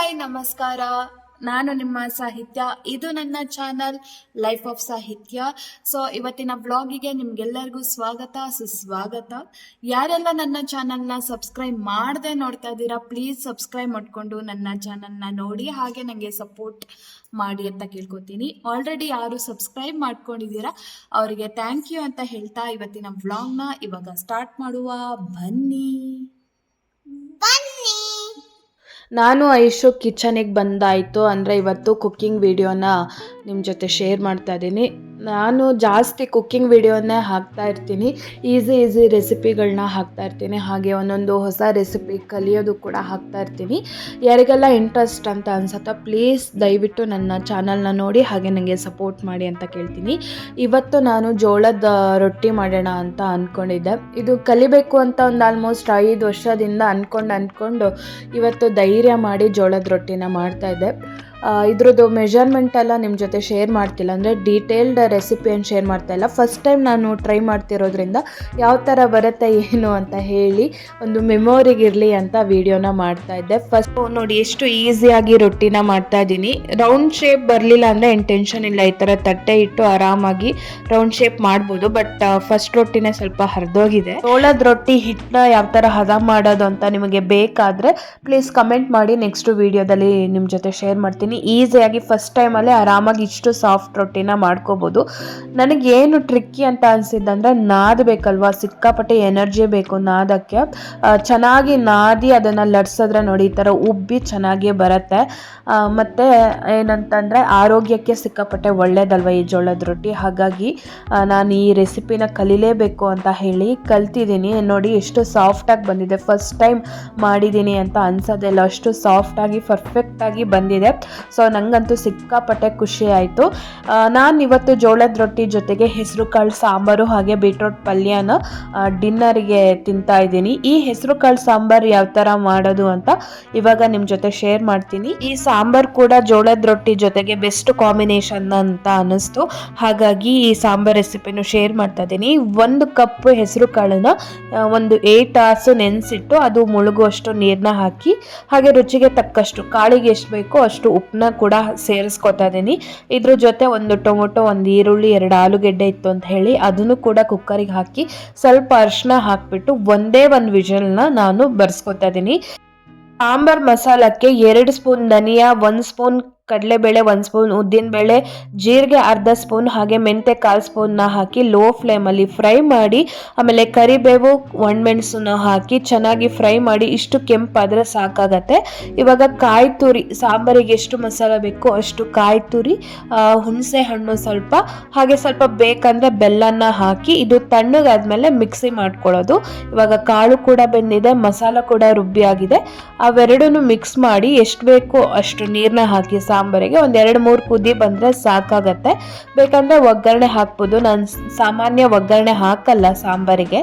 Hi, ನಮಸ್ಕಾರ. ನಾನು ನಿಮ್ಮ ಸಾಹಿತ್ಯ. ಇದು ನನ್ನ channel life of Sahitya. So, ಇವತ್ತಿನ ವ್ಲಾಗಿಗೆ ನಿಮ್ಗೆಲ್ಲರಿಗೂ ಸ್ವಾಗತ, ಸುಸ್ವಾಗತ. ಯಾರೆಲ್ಲ ನನ್ನ ಚಾನಲ್ನ ಸಬ್ಸ್ಕ್ರೈಬ್ ಮಾಡದೆ ನೋಡ್ತಾ ಇದ್ದೀರಾ, ಪ್ಲೀಸ್ ಸಬ್ಸ್ಕ್ರೈಬ್ ಮಾಡಿಕೊಂಡು ನನ್ನ ಚಾನಲ್ನ ನೋಡಿ, ಹಾಗೆ ನನಗೆ ಸಪೋರ್ಟ್ ಮಾಡಿ ಅಂತ ಕೇಳ್ಕೊತೀನಿ. ಆಲ್ರೆಡಿ ಯಾರು ಸಬ್ಸ್ಕ್ರೈಬ್ ಮಾಡ್ಕೊಂಡಿದ್ದೀರಾ, ಅವರಿಗೆ ಥ್ಯಾಂಕ್ ಯು ಅಂತ ಹೇಳ್ತಾ ಇವತ್ತಿನ ವ್ಲಾಗ್ನ ಇವಾಗ ಸ್ಟಾರ್ಟ್ ಮಾಡುವ. ಬನ್ನಿ. ನಾನು ಐಶು ಕಿಚನಿಗೆ ಬಂದಾಯಿತು. ಅಂದರೆ ಇವತ್ತು ಕುಕ್ಕಿಂಗ್ ವಿಡಿಯೋನ ನಿಮ್ಮ ಜೊತೆ ಶೇರ್ ಮಾಡ್ತಾ ಇದ್ದೀನಿ. ನಾನು ಜಾಸ್ತಿ ಕುಕ್ಕಿಂಗ್ ವಿಡಿಯೋನೇ ಹಾಕ್ತಾ ಇರ್ತೀನಿ. ಈಸಿ ಈಸಿ ರೆಸಿಪಿಗಳನ್ನ ಹಾಕ್ತಾ ಇರ್ತೀನಿ. ಹಾಗೆ ಒಂದೊಂದು ಹೊಸ ರೆಸಿಪಿ ಕಲಿಯೋದು ಕೂಡ ಹಾಕ್ತಾ ಇರ್ತೀನಿ. ಯಾರಿಗೆಲ್ಲ ಇಂಟ್ರೆಸ್ಟ್ ಅಂತ ಅನ್ಸುತ್ತಾ ಪ್ಲೀಸ್ ದಯವಿಟ್ಟು ನನ್ನ ಚಾನಲ್ನ ನೋಡಿ ಹಾಗೆ ನನಗೆ ಸಪೋರ್ಟ್ ಮಾಡಿ ಅಂತ ಕೇಳ್ತೀನಿ. ಇವತ್ತು ನಾನು ಜೋಳದ ರೊಟ್ಟಿ ಮಾಡೋಣ ಅಂತ ಅಂದ್ಕೊಂಡಿದ್ದೆ ಇದು ಕಲಿಬೇಕು ಅಂತ ಒಂದು ಆಲ್ಮೋಸ್ಟ್ ಐದು ವರ್ಷದಿಂದ ಅಂದ್ಕೊಂಡು ಅಂದ್ಕೊಂಡು ಇವತ್ತು ಧೈರ್ಯ ಮಾಡಿ ಜೋಳದ ರೊಟ್ಟಿನ ಮಾಡ್ತಾ ಇದ್ದೆ. ಆ, ಇದ್ರದ್ದು ಮೆಜರ್ಮೆಂಟ್ ಎಲ್ಲ ನಿಮ್ಮ ಜೊತೆ ಶೇರ್ ಮಾಡ್ತಿಲ್ಲ. ಅಂದರೆ ಡೀಟೇಲ್ಡ್ ರೆಸಿಪಿಯನ್ನು ಶೇರ್ ಮಾಡ್ತಾ ಇಲ್ಲ. ಫಸ್ಟ್ ಟೈಮ್ ನಾನು ಟ್ರೈ ಮಾಡ್ತಿರೋದ್ರಿಂದ ಯಾವ ಥರ ಬರುತ್ತೆ, ಏನು ಅಂತ ಹೇಳಿ ಒಂದು ಮೆಮೊರಿಗಿರಲಿ ಅಂತ ವಿಡಿಯೋನ ಮಾಡ್ತಾ ಇದ್ದೆ. ಫಸ್ಟ್ ನೋಡಿ ಎಷ್ಟು ಈಸಿಯಾಗಿ ರೊಟ್ಟಿನ ಮಾಡ್ತಾ ಇದ್ದೀನಿ. ರೌಂಡ್ ಶೇಪ್ ಬರಲಿಲ್ಲ ಅಂದರೆ ಏನು ಟೆನ್ಷನ್ ಇಲ್ಲ. ಈ ಥರ ತಟ್ಟೆ ಇಟ್ಟು ಆರಾಮಾಗಿ ರೌಂಡ್ ಶೇಪ್ ಮಾಡ್ಬೋದು. ಬಟ್ ಫಸ್ಟ್ ರೊಟ್ಟಿನೇ ಸ್ವಲ್ಪ ಹರಿದೋಗಿದೆ. ಜೋಳದ ರೊಟ್ಟಿ ಹಿಟ್ಟನ್ನ ಯಾವ ಥರ ಹದ ಮಾಡೋದು ಅಂತ ನಿಮಗೆ ಬೇಕಾದರೆ ಪ್ಲೀಸ್ ಕಮೆಂಟ್ ಮಾಡಿ. ನೆಕ್ಸ್ಟ್ ವಿಡಿಯೋದಲ್ಲಿ ನಿಮ್ಮ ಜೊತೆ ಶೇರ್ ಮಾಡ್ತೀನಿ. ಈಸಿಯಾಗಿ ಫಸ್ಟ್ ಟೈಮಲ್ಲೇ ಆರಾಮಾಗಿ ಇಷ್ಟು ಸಾಫ್ಟ್ ರೊಟ್ಟಿನ ಮಾಡ್ಕೋಬೋದು. ನನಗೇನು ಟ್ರಿಕ್ಕಿ ಅಂತ ಅನಿಸಿದ್ದಂದ್ರೆ ನಾದಬೇಕಲ್ವಾ ಸಿಕ್ಕಾಪಟ್ಟೆ ಎನರ್ಜಿ ಬೇಕು ನಾದಕ್ಕೆ. ಚೆನ್ನಾಗಿ ನಾದಿ ಅದನ್ನು ಲಟ್ಸಿದ್ರೆ ನೋಡಿ ಈ ಥರ ಉಬ್ಬಿ ಚೆನ್ನಾಗಿ ಬರುತ್ತೆ. ಮತ್ತೆ ಏನಂತಂದರೆ ಆರೋಗ್ಯಕ್ಕೆ ಸಿಕ್ಕಾಪಟ್ಟೆ ಒಳ್ಳೇದಲ್ವ ಈ ಜೋಳದ ರೊಟ್ಟಿ? ಹಾಗಾಗಿ ನಾನು ಈ ರೆಸಿಪಿನ ಕಲಿಲೇಬೇಕು ಅಂತ ಹೇಳಿ ಕಲ್ತಿದ್ದೀನಿ. ನೋಡಿ ಎಷ್ಟು ಸಾಫ್ಟಾಗಿ ಬಂದಿದೆ. ಫಸ್ಟ್ ಟೈಮ್ ಮಾಡಿದ್ದೀನಿ ಅಂತ ಅನ್ಸೋದಿಲ್ಲ ಅಷ್ಟು ಸಾಫ್ಟಾಗಿ ಪರ್ಫೆಕ್ಟಾಗಿ ಬಂದಿದೆ. ಸೊ ನನಗಂತೂ ಸಿಕ್ಕಾಪಟ್ಟೆ ಖುಷಿ ಆಯಿತು. ನಾನು ಇವತ್ತು ಜೋಳದ ರೊಟ್ಟಿ ಜೊತೆಗೆ ಹೆಸರು ಕಾಳು ಸಾಂಬಾರು ಹಾಗೆ ಬೀಟ್ರೋಟ್ ಪಲ್ಯನ ಡಿನ್ನರ್ಗೆ ತಿಂತಾ ಇದ್ದೀನಿ. ಈ ಹೆಸರು ಕಾಳು ಸಾಂಬಾರು ಯಾವ ಥರ ಮಾಡೋದು ಅಂತ ಇವಾಗ ನಿಮ್ಮ ಜೊತೆ ಶೇರ್ ಮಾಡ್ತೀನಿ. ಈ ಸಾಂಬಾರು ಕೂಡ ಜೋಳದ ರೊಟ್ಟಿ ಜೊತೆಗೆ ಬೆಸ್ಟ್ ಕಾಂಬಿನೇಷನ್ ಅಂತ ಅನ್ನಿಸ್ತು. ಹಾಗಾಗಿ ಈ ಸಾಂಬಾರ್ ರೆಸಿಪಿನೂ ಶೇರ್ ಮಾಡ್ತಾ ಇದ್ದೀನಿ. ಒಂದು ಕಪ್ ಹೆಸರು ಕಾಳನ್ನ ಒಂದು ಏಟ್ ಅವರ್ಸು ನೆನೆಸಿಟ್ಟು ಅದು ಮುಳುಗುವಷ್ಟು ನೀರನ್ನ ಹಾಕಿ, ಹಾಗೆ ರುಚಿಗೆ ತಕ್ಕಷ್ಟು, ಕಾಳಿಗೆ ಎಷ್ಟು ಬೇಕೋ ಅಷ್ಟು ಉಪ್ಪನ್ನ ಕೂಡ ಸೇರಿಸ್ಕೊತಾ ಇದ್ದೀನಿ ಇದ್ರ ಜೊತೆ ಒಂದು ಟೊಮೊಟೊ, ಒಂದು ಈರುಳ್ಳಿ, ಎರಡು ಆಲೂಗೆಡ್ಡೆ ಇತ್ತು ಅಂತ ಹೇಳಿ ಅದನ್ನು ಕೂಡ ಕುಕ್ಕರಿಗೆ ಹಾಕಿ ಸ್ವಲ್ಪ ಅರಿಶಿನ ಹಾಕ್ಬಿಟ್ಟು ಒಂದೇ ಒಂದು ವಿಷಲ್ನ ನಾನು ಬರ್ಸ್ಕೊತಾ ಇದ್ದೀನಿ ಸಾಂಬಾರ್ ಮಸಾಲಕ್ಕೆ ಎರಡು ಸ್ಪೂನ್ ಧನಿಯಾ, ಒಂದು ಸ್ಪೂನ್ ಕಡಲೆಬೇಳೆ ಒಂದು ಸ್ಪೂನ್ ಉದ್ದಿನಬೇಳೆ ಜೀರಿಗೆ ಅರ್ಧ ಸ್ಪೂನ್, ಹಾಗೆ ಮೆಂತೆ ಕಾಲು ಸ್ಪೂನ್ನ ಹಾಕಿ ಲೋ ಫ್ಲೇಮಲ್ಲಿ ಫ್ರೈ ಮಾಡಿ, ಆಮೇಲೆ ಕರಿಬೇವು, ಒಣಮೆಣಸನ್ನ ಹಾಕಿ ಚೆನ್ನಾಗಿ ಫ್ರೈ ಮಾಡಿ, ಇಷ್ಟು ಕೆಂಪಾದರೆ ಸಾಕಾಗತ್ತೆ. ಇವಾಗ ಕಾಯಿ ತುರಿ, ಸಾಂಬಾರಿಗೆ ಎಷ್ಟು ಮಸಾಲ ಬೇಕೋ ಅಷ್ಟು ಕಾಯಿ ತುರಿ ಹುಣಸೆ ಹಣ್ಣು ಸ್ವಲ್ಪ, ಹಾಗೆ ಸ್ವಲ್ಪ ಬೇಕಂದರೆ ಬೆಲ್ಲನ ಹಾಕಿ, ಇದು ತಣ್ಣಗಾದ್ಮೇಲೆ ಮಿಕ್ಸಿ ಮಾಡ್ಕೊಳ್ಳೋದು. ಇವಾಗ ಕಾಳು ಕೂಡ ಬೆಂದಿದೆ, ಮಸಾಲ ಕೂಡ ರುಬ್ಬಿಯಾಗಿದೆ. ಅವೆರಡೂ ಮಿಕ್ಸ್ ಮಾಡಿ, ಎಷ್ಟು ಬೇಕೋ ಅಷ್ಟು ನೀರನ್ನ ಹಾಕಿ ಸಾಂಬಾರಿಗೆ ಒಂದು ಎರಡು ಮೂರು ಕುದಿ ಬಂದರೆ ಸಾಕಾಗತ್ತೆ. ಬೇಕಂದ್ರೆ ಒಗ್ಗರಣೆ ಹಾಕ್ಬೋದು. ನಾನು ಸಾಮಾನ್ಯ ಒಗ್ಗರಣೆ ಹಾಕಲ್ಲ ಸಾಂಬಾರಿಗೆ.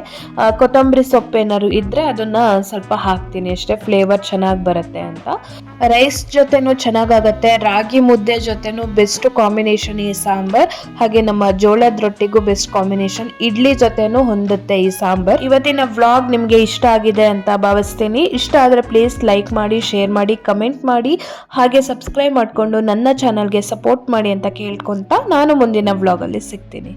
ಕೊತ್ತಂಬರಿ ಸೊಪ್ಪು ಏನಾದ್ರು ಇದ್ದರೆ ಅದನ್ನು ಸ್ವಲ್ಪ ಹಾಕ್ತೀನಿ. ಅಷ್ಟೇ ಫ್ಲೇವರ್ ಚೆನ್ನಾಗಿ ಬರುತ್ತೆ ಅಂತ. ರೈಸ್ ಜೊತೆನೂ ಚೆನ್ನಾಗಾಗತ್ತೆ. ರಾಗಿ ಮುದ್ದೆ ಜೊತೆನೂ ಬೆಸ್ಟ್ ಕಾಂಬಿನೇಷನ್ ಈ ಸಾಂಬಾರ್. ಹಾಗೆ ನಮ್ಮ ಜೋಳದ ರೊಟ್ಟಿಗೂ ಬೆಸ್ಟ್ ಕಾಂಬಿನೇಷನ್ ಇಡ್ಲಿ ಜೊತೆನೂ ಹೊಂದುತ್ತೆ ಈ ಸಾಂಬಾರ್. ಇವತ್ತಿನ ವ್ಲಾಗ್ ನಿಮಗೆ ಇಷ್ಟ ಆಗಿದೆ ಅಂತ ಭಾವಿಸ್ತೀನಿ. ಇಷ್ಟ ಆದರೆ ಪ್ಲೀಸ್ ಲೈಕ್ ಮಾಡಿ ಶೇರ್ ಮಾಡಿ ಕಮೆಂಟ್ ಮಾಡಿ. ಹಾಗೆ ಸಬ್ಸ್ಕ್ರೈಬ್ ಮಾಡಿಕೊಂಡು ನನ್ನ ಚಾನಲ್ಗೆ ಸಪೋರ್ಟ್ ಮಾಡಿ ಅಂತ ಕೇಳ್ಕೊತ ನಾನು ಮುಂದಿನ ವ್ಲಾಗಲ್ಲಿ ಸಿಗ್ತೀನಿ.